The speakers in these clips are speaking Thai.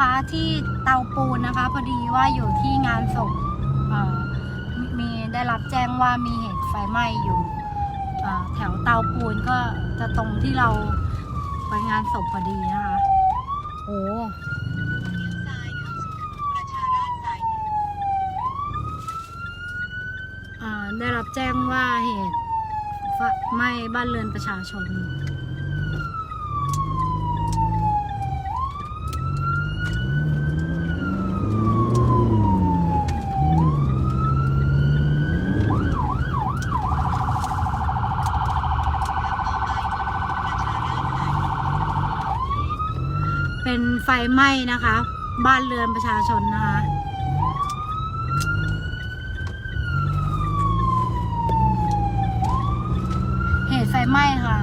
นะคะที่เตาปูนนะคะ พอดีว่าอยู่ที่งานศพมีได้รับแจ้งว่ามีเหตุไฟไหม้อยู่แถวเตาปูนก็จะตรงที่เราไปงานศพพอดีนะคะโอ้ได้รับแจ้งว่าเหตุไฟไหม้บ้านเรือนประชาชน เป็นไฟไหม้นะคะ บ้านเรือนประชาชนนะคะ เหตุไฟไหม้ค่ะ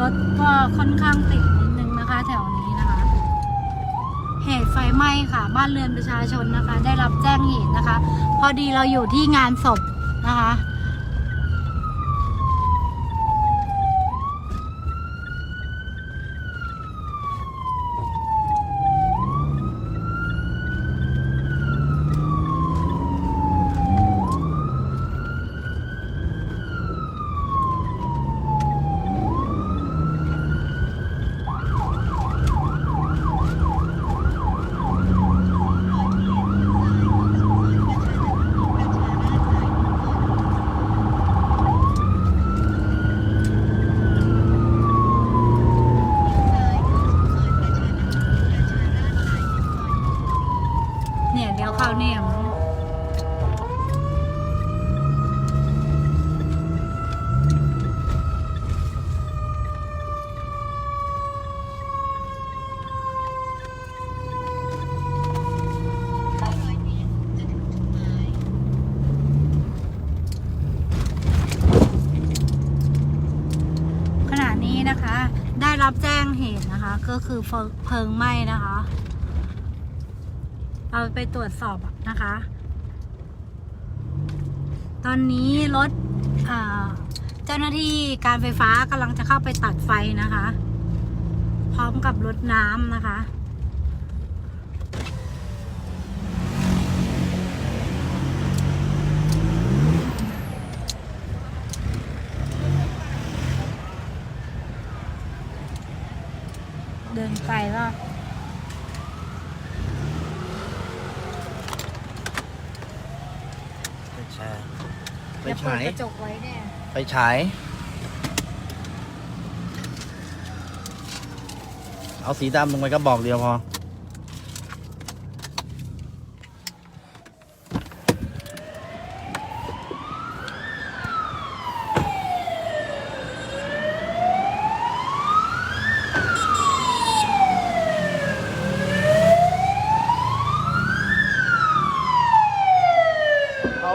รถก็ ค่อนข้างติดนิดนึงนะคะ แถวนี้นะคะ เหตุไฟไหม้ค่ะ บ้านเรือนประชาชนนะคะ ได้รับแจ้งเหตุนะคะ พอดีเราอยู่ที่งานศพนะคะ เนี่ยเดี๋ยวเข้าเนียมขณะนี้นะคะ ได้รับแจ้งเหตุนะคะ ก็คือเพลิงไหม้ เราไปตรวจสอบนะคะ ตอนนี้รถเจ้าหน้าที่การไฟฟ้ากำลังจะเข้าไปตัดไฟนะคะ พร้อมกับรถน้ำนะคะเดินไกลแล้ว ไปแชร์ ไปอย่าเปิดฉาย กระจกไว้เนี่ยไปฉาย เอาสีดำลงไปก็บอกเดียวพอ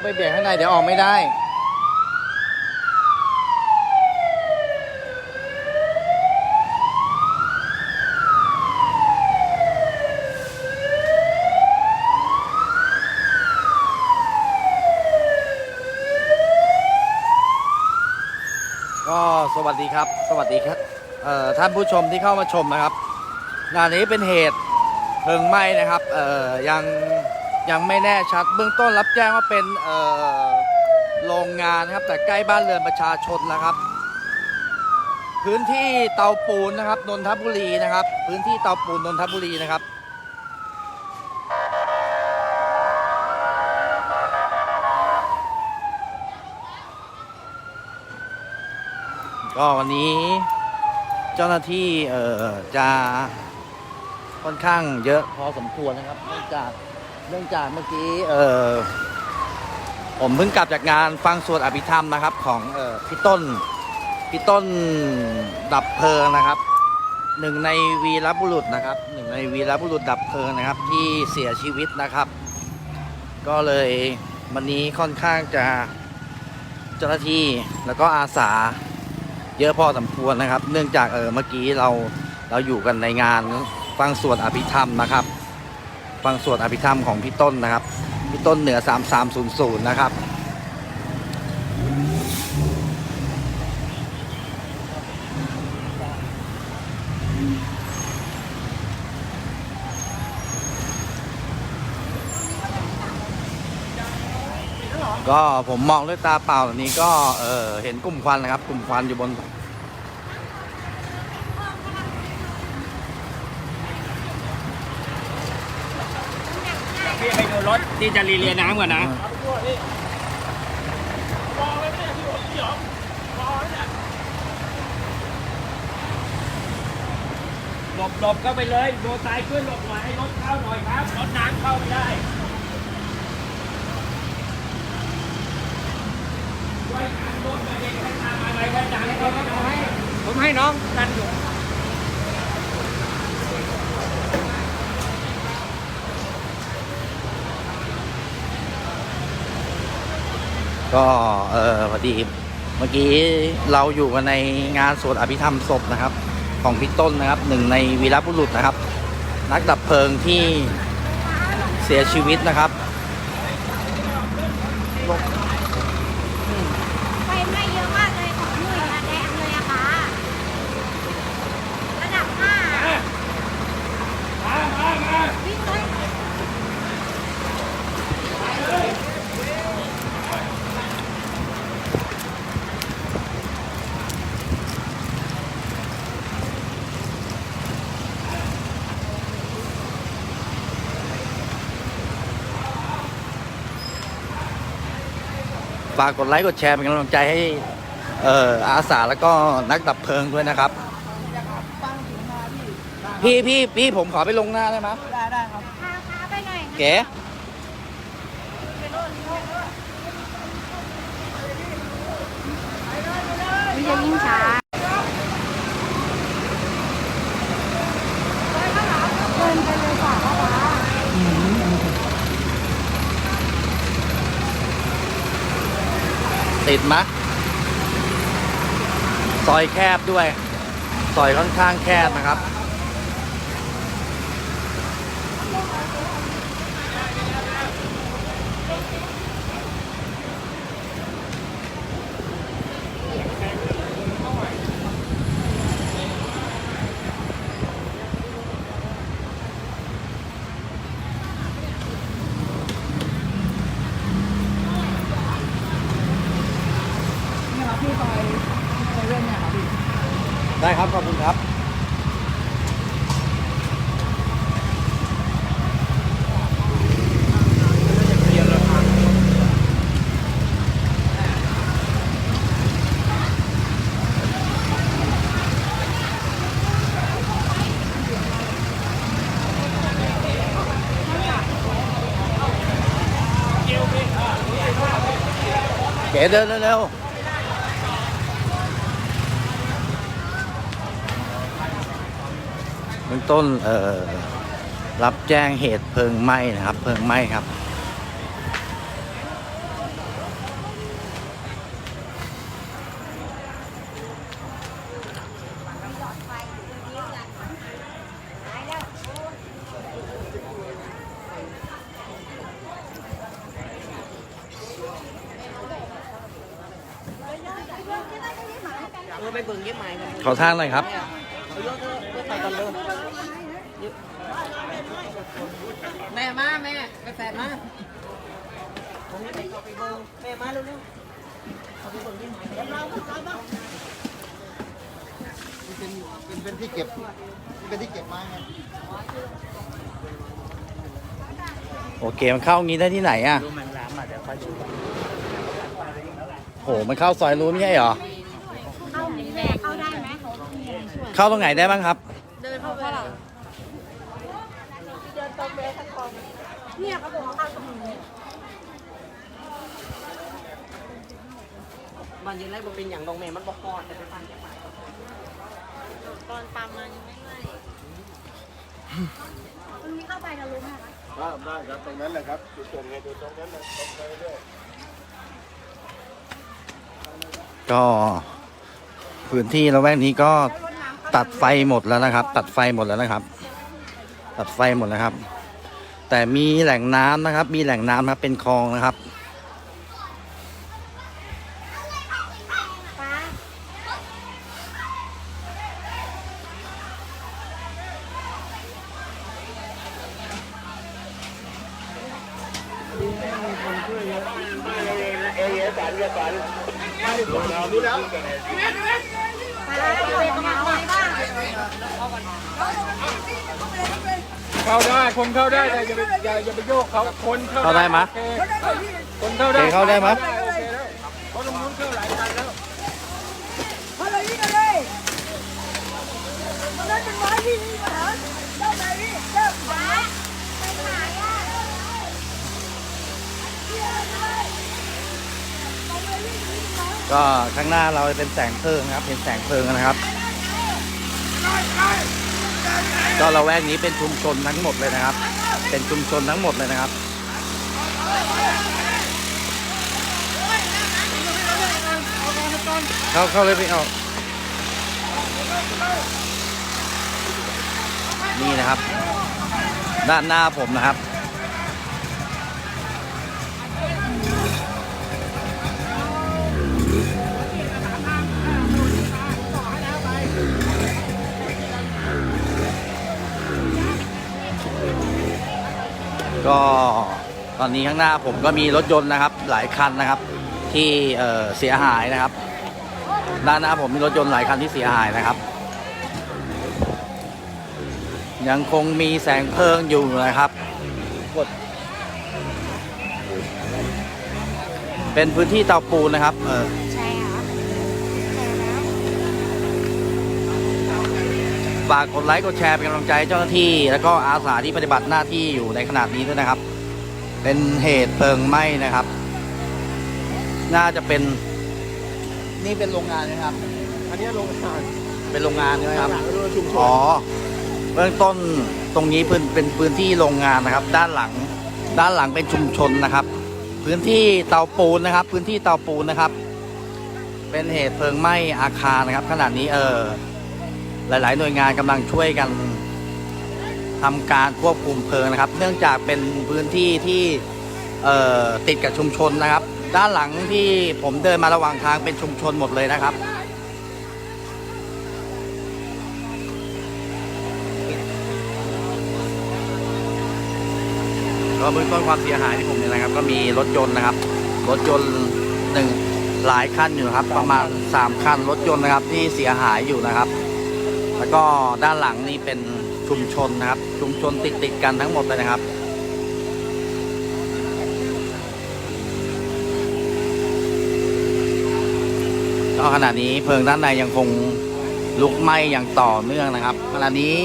ไปเบียดข้างในเดี๋ยวออกไม่ได้ก็สวัสดีครับ สวัสดีครับท่านผู้ชมที่เข้ามาชมนะครับงานนี้เป็นเหตุเพลิงไหม้นะครับยัง ยังไม่แน่ชัดเบื้องต้นรับแจ้งว่าเป็นโรงงานนะครับ แต่ใกล้บ้านเรือนประชาชนนะครับ พื้นที่เตาปูนนะครับนนทบุรีนะครับ พื้นที่เตาปูนนนทบุรีนะครับก็วันนี้เจ้าหน้าที่เอ่อจะค่อนข้างเยอะพอสมควรนะครับเนื่องจาก เนื่องจากเมื่อกี้เออผมเพิ่งกลับจากงานฟังสวดอภิธรรมนะครับ ของเออพี่ต้นพี่ต้นดับเพลิงนะครับหนึ่งในวีรบุรุษนะครับหนึ่งในวีรบุรุษดับเพลิงนะครับ ที่เสียชีวิตนะครับ ก็เลยวันนี้ค่อนข้างจะเจ้าหน้าที่แล้วก็อาสาเยอะพอสมควรนะครับ เนื่องจากเออเมื่อกี้เราเราอยู่กันในงานฟังสวดอภิธรรมนะครับ ฟังสวดอภิธรรมของพี่ต้นนะครับ พี่ต้นเหนือ 3300 นะครับก็ผมมองด้วยตาเปล่าแบบนี้ก็เออเห็นกลุ่มควันนะครับ กลุ่มควันอยู่บน พี่ไปดูรถ ที่จะรีเลียน้ำก่อนนะหลบหลบก็ไปเลยโดนตายขึ้นหลบหน่อยให้รถเข้าหน่อยครับรถน้ำเข้าไม่ได้ช่วยกันรถมาเองให้ตามมาอะไรกันจังผมให้ผมให้น้องกันอยู่ ก็เออพอดีเมื่อกี้เราอยู่กันในงานสวดอภิธรรมศพนะครับ ของพี่ต้นนะครับหนึ่งในวีรบุรุษนะครับ นักดับเพลิงที่เสียชีวิตนะครับ ไฟไหม้เยอะมากเลยของหน่วยอะแดงเลยอะค่ะ ระดับห้า มามามา วิ่งเลย ฝากกดไลค์กดแชร์เป็นกำลังใจให้เอ่ออาสาแล้วก็นักดับเพลิงด้วยนะครับ พี่พี่พี่ผมขอไปลงหน้าได้ไหมพาพาไปหน่อยนะเก๋วิจะยิ่งช้าเดินไปเลยค่ะพ่อป๊า ติดมะ ซอยแคบด้วย ซอยค่อนข้างแคบนะครับ ได้ครับ ขอบคุณครับเก๋เดิ เร็วๆเบื้องต้นเอ่อรับแจ้งเหตุเพลิงไหม้นะครับ เพลิงไหม้ครับ เออไปเบิ่งเย็บไหมกัน ขอทางหน่อยครับ ยอะเถอะเพื่อไปกันเลยแม่มาแม่ไปแฝดมาผมไปเอาไปเบิ่งแม่มาเร็วๆเอาไปเบิ่งเย็บไหมกันเราเราบ้างเป็นเป็นเป็นที่เก็บเป็นที่เก็บไม้ไงโอเคมันเข้างี้ได้ที่ไหนอะโอ้โหมันเข้าซอยรู้ไม่ใช่เหรอ เข้าแม่เข้าได้ไหม เข้าตรงไหนได้บ้างครับ เดินเข้าไปหรอเดินตรงไปทั้งคลองเนี่ยเขาบอกว่าเข้าตรงนี้บ้านอยืนไรบ่เป็นอย่างดองแม่มันบ่พอแต่ไปฟันเย็บไหมตอนปั๊มมายังไม่ไหม้มันมีเข้าไปนะรู้ไหมคะครับได้ครับตรงนั้นแหละครับจุดตรงไงจุดตรงนั้นแหละตรงไปเรื่อยก็พื้นที่ละแวกนี้ก็ ตัดไฟหมดแล้วนะครับ ตัดไฟหมดแล้วนะครับ ตัดไฟหมดแล้วครับ แต่มีแหล่งน้ำนะครับ มีแหล่งน้ำครับเป็นคลองนะครับ เข้าได้คนเข้าได้แต่อย่าไปอย่าอย่าไปโยกเขาคนเข้าเข้าได้ไหมโอเคคนเข้าได้โอเคเข้าได้ไหมโอเคแล้วเพราะตรงนู้นเข้าหลายคันแล้วก็ข้างหน้าเราเป็นแสงเพลิงนะครับ เป็นแสงเพลิงนะครับ ก็เราแวกนี้เป็นชุมชนทั้งหมดเลยนะครับ เป็นชุมชนทั้งหมดเลยนะครับเข้าเข้าเลยพี่เอานี่นะครับ ด้านหน้าผมนะครับ ก็ตอนนี้ข้างหน้าผมก็มีรถยนต์นะครับหลายคันนะครับ ที่เเสียหายนะครับ ด้านหน้าผมมีรถยนต์หลายคันที่เสียหายนะครับ ยังคงมีแสงเพลิงอยู่นะครับกดเป็นพื้นที่เตาปูนนะครับเออ ใช่ค่ะใช่แล้ว ฝากกดไลค์กดแชร์เป็นกำลังใจให้เจ้าหน้าที่ แล้วก็อาสาที่ปฏิบัติหน้าที่อยู่ในขณะนี้ด้วยนะครับ เป็นเหตุเพลิงไหม้นะครับ น่าจะเป็น นี่เป็นโรงงานนะครับ อันนี้โรงงานเป็นโรงงานใช่ไหมครับหลังก็ดูชุมชนอ๋อเบื้องต้นตรงนี้เป็นเป็นพื้นที่โรงงานนะครับ ด้านหลังด้านหลังเป็นชุมชนนะครับ พื้นที่เตาปูนนะครับ พื้นที่เตาปูนนะครับ เป็นเหตุเพลิงไหม้อาคารนะครับ ขณะนี้เออ หลาย ๆ หน่วยงานกำลังช่วยกันทำการควบคุมเพลิงนะครับ เนื่องจากเป็นพื้นที่ที่ติดกับชุมชนนะครับ ด้านหลังที่ผมเดินมาระหว่างทางเป็นชุมชนหมดเลยนะครับก็เบื้องต้นความเสียหายที่ผมเนี่ยนะครับ ก็มีรถยนต์นะครับ รถยนต์หนึ่งหลายคันอยู่ครับ ประมาณ 3 คันรถยนต์นะครับที่เสียหายอยู่นะครับ แล้วก็ด้านหลังนี่เป็นชุมชนนะครับ ชุมชนติดติดกันทั้งหมดเลยนะครับ ก็ขณะนี้เพลิงด้านในยังคงลุกไหม้อย่างต่อเนื่องนะครับขณะนี้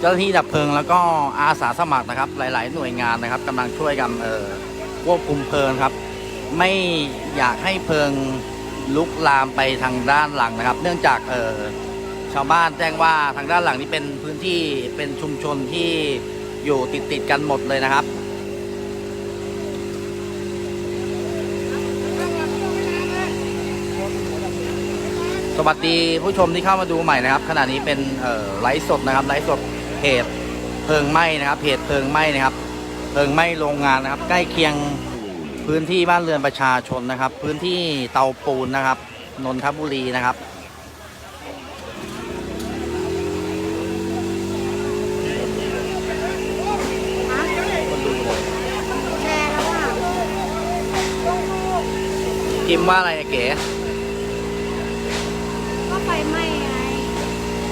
เจ้าหน้าที่ดับเพลิงแล้วก็อาสาสมัครนะครับ หลาย ๆ หน่วยงานนะครับกำลังช่วยกันเอ่อควบคุมเพลิงครับ ไม่อยากให้เพลิงลุกลามไปทางด้านหลังนะครับ เนื่องจากเอ่อ ชาวบ้านแจ้งว่าทางด้านหลังนี้เป็นพื้นที่เป็นชุมชนที่อยู่ติดติดกันหมดเลยนะครับ สวัสดีผู้ชมที่เข้ามาดูใหม่นะครับ ขณะนี้เป็นไลฟ์สดนะครับไลฟ์สดเหตุเพลิงไหม้นะครับเหตุเพลิงไหม้นะครับ เพลิงไหม้โรงงานนะครับ ใกล้เคียงพื้นที่บ้านเรือนประชาชนนะครับ พื้นที่เตาปูนนะครับนนทบุรีนะครับ แชร์แล้วอะ พิมพ์ว่าอะไรอะเก๋